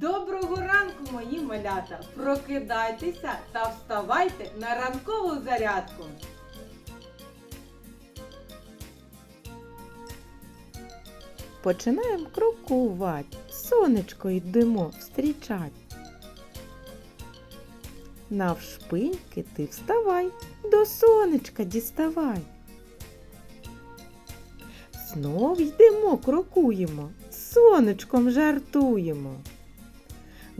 Доброго ранку, мої малята! Прокидайтеся та вставайте на ранкову зарядку. Починаємо крокувати, сонечко йдемо встрічать. Навшпиньки ти вставай, до сонечка діставай. Знов йдемо, крокуємо, сонечком жартуємо.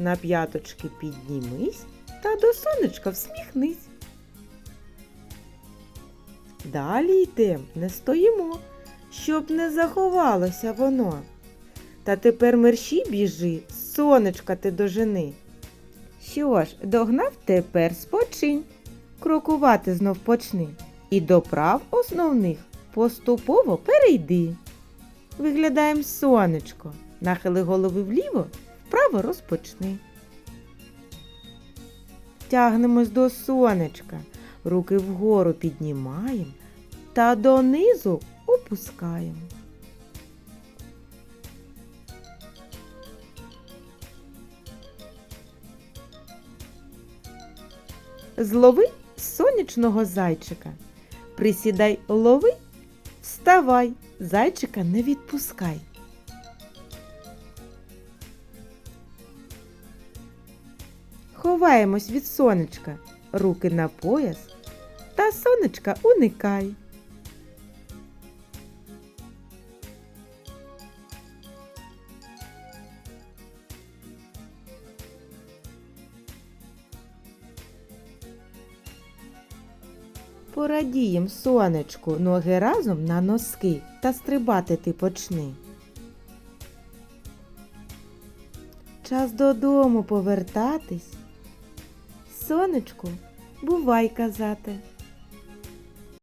На п'яточки піднімись та до сонечка всміхнись. Далі йдем, не стоїмо, щоб не заховалося воно. Та тепер мерщій біжи, сонечка ти дожени. Що ж, догнав тепер спочинь, крокувати знов почни, і до прав основних поступово перейди. Виглядаєм сонечко, нахили голови вліво, вправо розпочни. Тягнемось до сонечка, руки вгору піднімаємо та донизу опускаємо. Злови сонячного зайчика. Присідай, лови, вставай, зайчика не відпускай. Ховаємось від сонечка, руки на пояс, та сонечка уникай. Порадієм сонечку, ноги разом на носки та стрибати ти почни. Час додому повертатись. Сонечку, бувай казати.